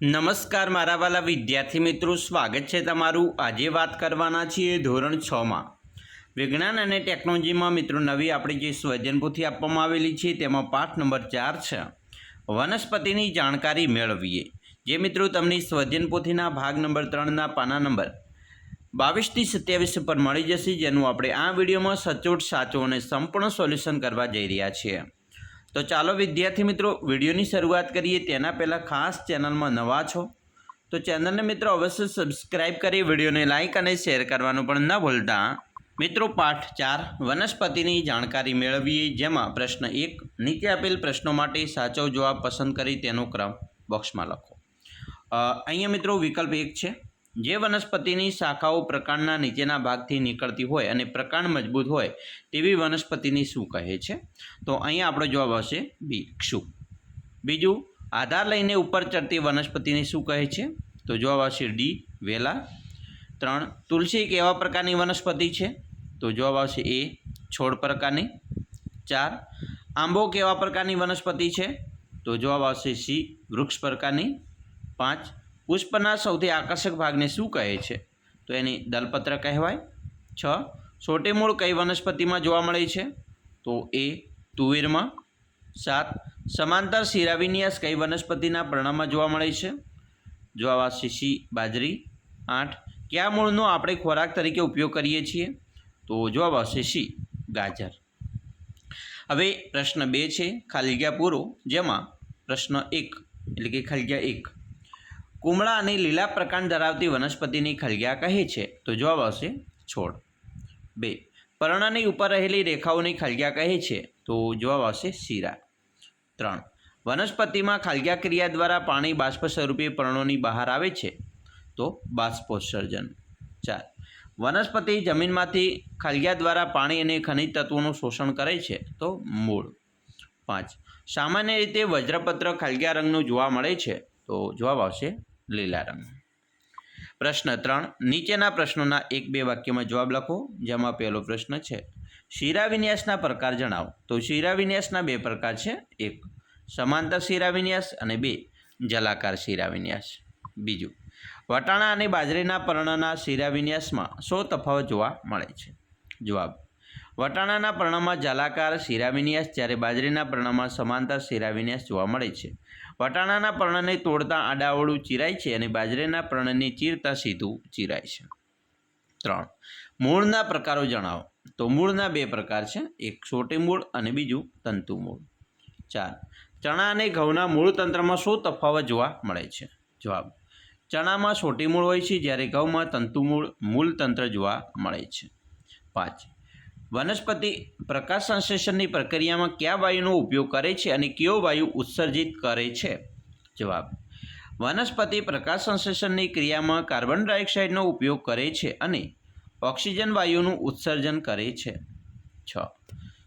નમસ્કાર મારા વાલા વિદ્યાર્થી મિત્રો, સ્વાગત છે તમારું આજે વાત કરવાના છીએ ધોરણ છમાં વિજ્ઞાન અને ટેકનોલોજીમાં મિત્રો, નવી આપણી જે સ્વજનપુથી આપવામાં આવેલી છે, તેમાં પાઠ નંબર ચાર છે. વનસ્પતિની જાણકારી મેળવીએ. જે મિત્રો, તમને સ્વજનપોથીના ભાગ નંબર ત્રણના પાના નંબર બાવીસથી સત્યાવીસ પર મળી જશે, જેનું આપણે આ વિડીયોમાં સચોટ, સાચો અને સંપૂર્ણ સોલ્યુશન કરવા જઈ રહ્યા છીએ. તો ચાલો વિદ્યાર્થી મિત્રો, વિડીયોની શરૂઆત કરીએ. તેના પહેલાં ખાસ ચેનલમાં નવા છો, તો ચેનલને મિત્રો અવશ્ય સબસ્ક્રાઈબ કરી વિડીયોને લાઇક અને શેર કરવાનું પણ ન ભૂલતા. મિત્રો, પાઠ ચાર, વનસ્પતિની જાણકારી મેળવીએ, જેમાં પ્રશ્ન એક, નીચે આપેલ પ્રશ્નો માટે સાચો જવાબ પસંદ કરી તેનો ક્રમ બોક્સમાં લખો. અહીંયા મિત્રો વિકલ્પ એક છે. જે વનસ્પતિની શાખાઓ પ્રકાંડના નીચેના ભાગથી નીકળતી હોય અને પ્રકાંડ મજબૂત હોય તેવી વનસ્પતિની શું કહે છે? તો અહીંયા આપણો જવાબ આવશે બી ક્ષુ બીજું, આધાર લઈને ઉપર ચડતી વનસ્પતિને શું કહે છે? તો જવાબ આવશે ડી, વેલા. ત્રણ, તુલસી એક એવા પ્રકારની વનસ્પતિ છે? તો જવાબ આવશે એ, છોડ પ્રકારની. ચાર, આંબો કેવા પ્રકારની વનસ્પતિ છે? તો જવાબ આવશે સી, વૃક્ષ પ્રકારની. પાંચ પુષ્પના સૌથી આકર્ષક ભાગને શું કહે છે? તો એની દલપત્ર કહેવાય. છ. છોટી મૂળ કઈ વનસ્પતિમાં જોવા મળે છે? તો એ તુવેરમાં. સાત. સમાંતર શિરાવિન્યાસ કઈ વનસ્પતિના પર્ણમાં જોવા મળે છે? જવાબ શીશી બાજરી. આઠ. કયા મૂળનો આપણે ખોરાક તરીકે ઉપયોગ કરીએ છીએ? તો જવાબ આવશે ગાજર. હવે પ્રશ્ન બે છે, ખાલી જગ્યા પૂરો. જેમાં પ્રશ્ન એક, એટલે કે ખાલી જગ્યા એક. કુમળા અને લીલા પ્રકાંડ ધરાવતી વનસ્પતિની ખલગ્યા કહે છે. તો જવાબ આવશે છોડ. બે. પર્ણની ઉપર રહેલી રેખાઓની ખલગ્યા કહે છે. તો જવાબ આવશે શીરા. ત્રણ. વનસ્પતિમાં ખલગ્યા ક્રિયા દ્વારા પાણી બાષ્પ સ્વરૂપે પર્ણોની બહાર આવે છે. તો બાષ્પોત્સર્જન. ચાર. વનસ્પતિ જમીનમાંથી ખલગ્યા દ્વારા પાણી અને ખનિજ તત્વોનું શોષણ કરે છે. તો મૂળ. પાંચ. સામાન્ય રીતે વજ્રપત્ર ખલગ્યા રંગનું જોવા મળે છે. તો જવાબ આવશે લીલા રંગ પ્રશ્ન ત્રણ, નીચેના પ્રશ્નોના એક બે વાક્યમાં જવાબ લખો, જેમાં પહેલો પ્રશ્ન છે શિરાવિન્યાસના પ્રકાર જણાવો. તો શિરાવિન્યાસના બે પ્રકાર છે, એક સમાંતર શિરાવિન્યાસ અને બે જલાકાર શિરાવિન્યાસ બીજું, વટાણા અને બાજરીના પર્ણના શિરાવિન્યાસમાં શો તફાવત જોવા મળે છે? જવાબ, વટાણાના પર્ણમાં જલાકાર શિરાવિન્યાસ જ્યારે બાજરીના પર્ણમાં સમાંતર શિરાવિન્યાસ જોવા મળે છે. વટાણાના પર્ણને તોડતા આડાવડું ચીરાય છે અને બાજરીના પર્ણને ચીરતા સીધું ચીરાય છે. ત્રણ. મૂળના પ્રકારો જણાવો. તો મૂળના બે પ્રકાર છે. એક છોટી મૂળ અને બીજું તંતુ મૂળ. ચાર. ચણા અને ઘઉંના મૂળ તંત્રમાં શું તફાવત જોવા મળે છે? જવાબ. ચણામાં છોટી મૂળ હોય છે, જ્યારે ઘઉંમાં તંતુ મૂળ મૂળ તંત્ર જોવા મળે છે. પાંચ. વનસ્પતિ પ્રકાશ સંશ્લેષણની પ્રક્રિયામાં કયા વાયુનો ઉપયોગ કરે છે અને કયો વાયુ ઉત્સર્જિત કરે છે? જવાબ. વનસ્પતિ પ્રકાશ સંશ્લેષણની ક્રિયામાં કાર્બન ડાયોક્સાઇડનો ઉપયોગ કરે છે અને ઓક્સિજન વાયુનું ઉત્સર્જન કરે છે. છ.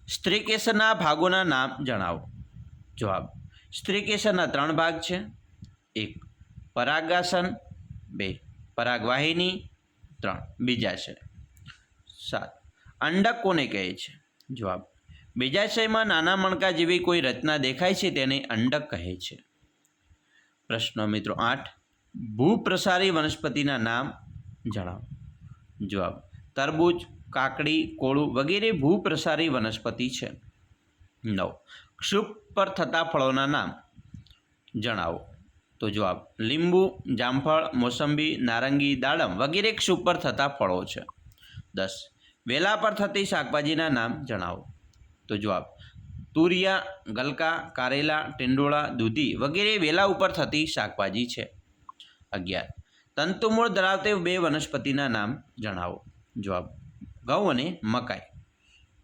સ્ત્રીકેસરના ભાગોના નામ જણાવો. જવાબ. સ્ત્રીકેસરના ત્રણ ભાગ છે. એક, પરાગાસન. બે, પરાગવાહિની. ત્રણ, બીજા છે. સાત. અંડક કોને કહે છે? જવાબ બીજાશયમાં નાના મણકા જેવી કોઈ રચના દેખાય છે તેને અંડક કહે છે. પ્રશ્ન મિત્રો આઠ, ભૂપ્રસારી વનસ્પતિના નામ જણાવો. જવાબ, તરબૂચ, કાકડી, કોળું વગેરે ભૂપ્રસારી વનસ્પતિ છે. નવ, ક્ષુપ પર થતા ફળોના નામ જણાવો. તો જવાબ, લીંબુ, જામફળ, મોસંબી, નારંગી, દાડમ વગેરે ક્ષુપ પર થતા ફળો છે. દસ વેલા પર થતી શાકભાજીના નામ જણાવો. તો જવાબ, તુરિયા, ગલકા, કારેલા, ટેંડોળા, દૂધી વગેરે વેલા ઉપર થતી શાકભાજી છે. અગિયાર, તંતુમૂળ ધરાવતી બે વનસ્પતિના નામ જણાવો. જવાબ, ઘઉં અને મકાઈ.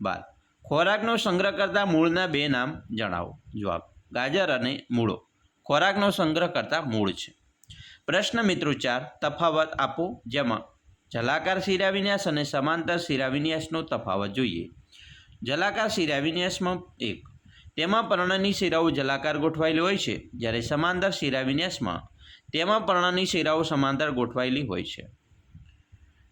બાર, ખોરાકનો સંગ્રહ કરતા મૂળના બે નામ જણાવો. જવાબ, ગાજર અને મૂળો. ખોરાકનો સંગ્રહ કરતા મૂળ છે. પ્રશ્ન મિત્રો ચાર, તફાવત આપો, જેમાં જલાકાર શિરાવિન્યાસ અને સમાંતર શિરાવિન્યાસનો તફાવત જોઈએ. જલાકાર શિરાવિન્યાસમાં એક, તેમાં પર્ણની શિરાઓ જલાકાર ગોઠવાયેલી હોય છે, જ્યારે સમાંતર શિરાવિન્યાસમાં તેમાં પર્ણની શિરાઓ સમાંતર ગોઠવાયેલી હોય છે.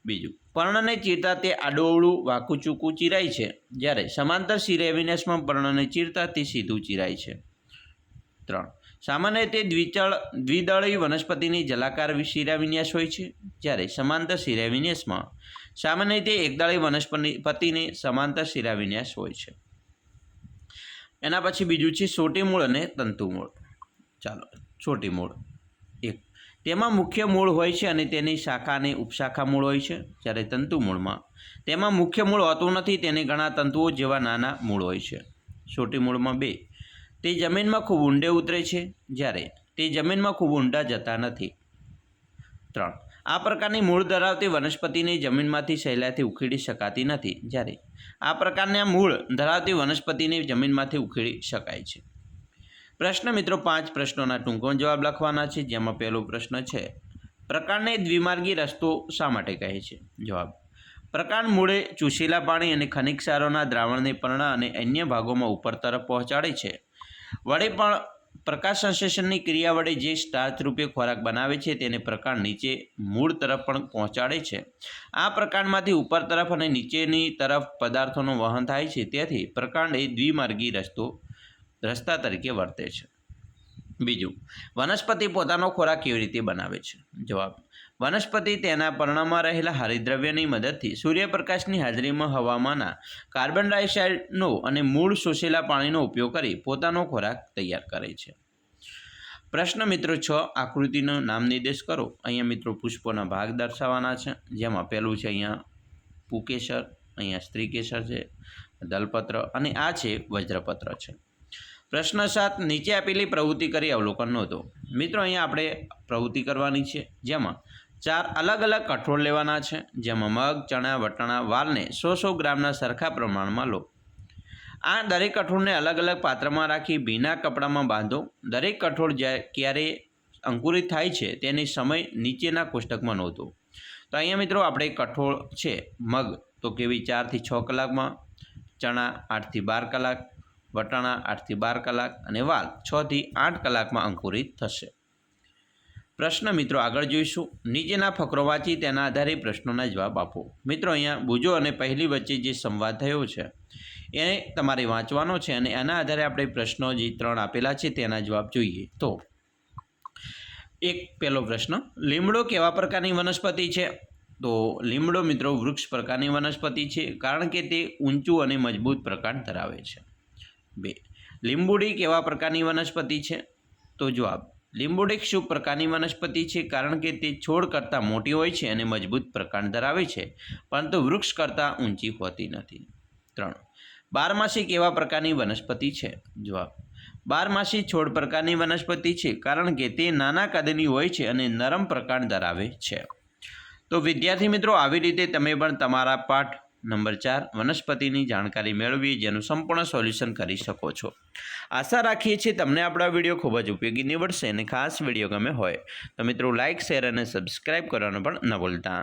બીજું, પર્ણને ચીરતા તે આડોઅવળું વાંકું ચૂકું ચીરાય છે, જ્યારે સમાંતર શિરાવિન્યાસમાં પર્ણને ચીરતા તે સીધું ચીરાય છે. ત્રણ સામાન્ય રીતે દ્વિચળ દ્વિદળી વનસ્પતિની જલાકાર શિરાવિન્યાસ હોય છે, જ્યારે સમાંતર શિરાવિન્યાસમાં સામાન્ય રીતે એકદળી વનસ્પતિની સમાંતર શિરાવિન્યાસ હોય છે. એના પછી બીજું છે સોટી મૂળ અને તંતુ મૂળ. ચાલો છોટી મૂળ. એક. તેમાં મુખ્ય મૂળ હોય છે અને તેની શાખા અને ઉપશાખા મૂળ હોય છે, જ્યારે તંતુ મૂળમાં. તેમાં મુખ્ય મૂળ હોતું નથી, તેને ઘણા તંતુઓ જેવા નાના મૂળ હોય છે. છોટી મૂળમાં બે. તે જમીનમાં ખૂબ ઊંડે ઉતરે છે જ્યારે તે જમીનમાં ખૂબ ઊંડા જતા નથી. ત્રણ. આ પ્રકારની મૂળ ધરાવતી વનસ્પતિને જમીનમાંથી સહેલાઈથી ઉખેડી શકાતી નથી જ્યારે આ પ્રકારના મૂળ ધરાવતી વનસ્પતિને જમીનમાંથી ઉખેડી શકાય છે. પ્રશ્ન મિત્રો પાંચ પ્રશ્નોના ટૂંકો જવાબ લખવાના છે, જેમાં પહેલો પ્રશ્ન છે, પ્રકારને દ્વિમાર્ગી રસ્તો શા માટે કહે છે? જવાબ પ્રકાંડ મૂળે ચૂસેલા પાણી અને ખનિજ ક્ષારોના દ્રાવણને પર્ણ અને અન્ય ભાગોમાં ઉપર તરફ પહોંચાડે છે. વડે પણ પ્રકાશ સંશ્લેષણની ક્રિયા વડે જે સ્ટાર્ચ રૂપે ખોરાક બનાવે છે તેને પ્રકાંડ નીચે મૂળ તરફ પણ પહોંચાડે છે. આ પ્રકાંડમાંથી ઉપર તરફ અને નીચેની તરફ પદાર્થોનું વહન થાય છે, તેથી પ્રકાંડ એ દ્વિમાર્ગી રસ્તો, રસ્તા તરીકે વર્તે છે. બીજું, વનસ્પતિ પોતાનો ખોરાક કેવી રીતે બનાવે છે? જવાબ વનસ્પતિ તેના પર્ણમાં રહેલા હરિદ્રવ્યની મદદથી સૂર્યપ્રકાશની હાજરીમાં હવામાંના કાર્બન ડાયોક્સાઇડનો અને મૂળ શોષેલા પાણીનો ઉપયોગ કરી પોતાનો ખોરાક તૈયાર કરે છે. પ્રશ્ન મિત્રો છ, આકૃતિનો નામ નિર્દેશ કરો. અહીંયા મિત્રો પુષ્પોના ભાગ દર્શાવવાના છે. જેમાં પહેલું છે અહીંયા પુકેસર, અહીંયા સ્ત્રીકેસર છે, દલપત્ર અને આ છે વજ્રપત્ર છે. પ્રશ્ન સાત, નીચે આપેલી પ્રવૃત્તિ કરી અવલોકન નોંધો. મિત્રો અહીંયા આપણે પ્રવૃત્તિ કરવાની છે. જેમાં ચાર અલગ અલગ કઠોળ લેવાના છે, જેમાં મગ, ચણા, વટાણા, વાલને સો સો ગ્રામના સરખા પ્રમાણમાં લો. આ દરેક કઠોળને અલગ અલગ પાત્રમાં રાખી ભીના કપડામાં બાંધો. દરેક કઠોળ ક્યારે અંકુરિત થાય છે તેની સમય નીચેના કોષ્ટકમાં નોંધો. તો અહીંયા મિત્રો આપણે કઠોળ છે, મગ. તો કેવી? ચારથી છ કલાકમાં. ચણા આઠથી બાર કલાક, વટાણા આઠથી બાર કલાક અને વાલ છથી આઠ કલાકમાં અંકુરિત થશે. પ્રશ્ન મિત્રો આગળ જોઈશું. નીચેના ફકરો વાંચી તેના આધારે પ્રશ્નોના જવાબ આપો. મિત્રો અહીંયા બુજો અને પહેલી વચ્ચે જે સંવાદ થયો છે એ તમારે વાંચવાનો છે અને એના આધારે આપણે પ્રશ્નો જે ત્રણ આપેલા છે તેના જવાબ જોઈએ. તો, એક પહેલો પ્રશ્ન, લીમડો કેવા પ્રકારની વનસ્પતિ છે? તો, લીમડો મિત્રો વૃક્ષ પ્રકારની વનસ્પતિ છે, કારણ કે તે ઊંચું અને મજબૂત પ્રકાંડ ધરાવે છે. બે, લીંબુડી કેવા પ્રકારની વનસ્પતિ છે? તો જવાબ લીંબુડી શુભ પ્રકારની વનસ્પતિ છે કારણ કે તે છોડ કરતાં મોટી હોય છે અને મજબૂત પ્રકાંડ ધરાવે છે, પરંતુ વૃક્ષ કરતાં ઊંચી હોતી નથી. ત્રણ. બારમાસી કેવા પ્રકારની વનસ્પતિ છે. જવાબ. બારમાસી છોડ પ્રકારની વનસ્પતિ છે કારણ કે તે નાના કદની હોય છે અને નરમ પ્રકાંડ ધરાવે છે. તો વિદ્યાર્થી મિત્રો, આવી રીતે તમે પણ તમારા પાઠ નંબર ચાર, વનસ્પતિની જાણકારી મેળવી જેનું સંપૂર્ણ સોલ્યુશન કરી શકો છો. આશા રાખીએ છીએ તમને આપણા વીડિયો ખૂબ જ ઉપયોગી નીવડશે અને ખાસ વીડિયો ગમે હોય તો મિત્રો લાઇક શેર અને સબસ્ક્રાઇબ કરવાનું પણ ન ભૂલતા.